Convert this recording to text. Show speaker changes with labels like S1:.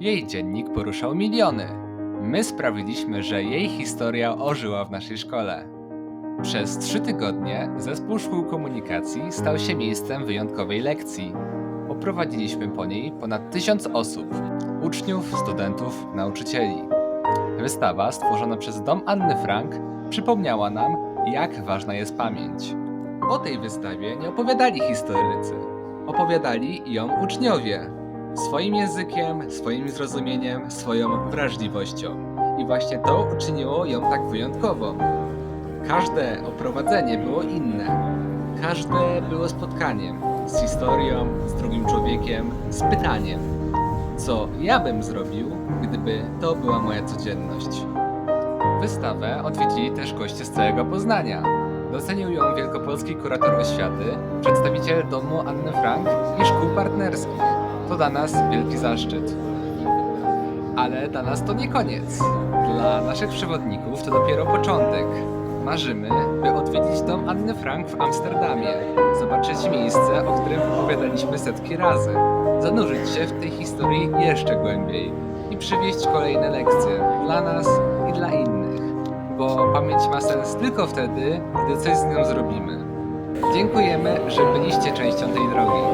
S1: Jej dziennik poruszał miliony. My sprawiliśmy, że jej historia ożyła w naszej szkole. Przez trzy tygodnie zespół szkół komunikacji stał się miejscem wyjątkowej lekcji. Oprowadziliśmy po niej ponad tysiąc osób uczniów, studentów, nauczycieli. Wystawa stworzona przez Dom Anny Frank przypomniała nam, jak ważna jest pamięć. O tej wystawie nie opowiadali historycy, opowiadali ją uczniowie. Swoim językiem, swoim zrozumieniem, swoją wrażliwością. I właśnie to uczyniło ją tak wyjątkową. Każde oprowadzenie było inne. Każde było spotkaniem z historią, z drugim człowiekiem, z pytaniem, co ja bym zrobił, gdyby to była moja codzienność. Wystawę odwiedzili też goście z całego Poznania. Docenił ją wielkopolski kurator oświaty, przedstawiciel domu Anny Frank i szkół partnerskich. To dla nas wielki zaszczyt. Ale dla nas to nie koniec. Dla naszych przewodników to dopiero początek. Marzymy, by odwiedzić dom Anny Frank w Amsterdamie, zobaczyć miejsce, o którym opowiadaliśmy setki razy, zanurzyć się w tej historii jeszcze głębiej i przywieźć kolejne lekcje dla nas i dla innych. Bo pamięć ma sens tylko wtedy, gdy coś z nią zrobimy. Dziękujemy, że byliście częścią tej drogi.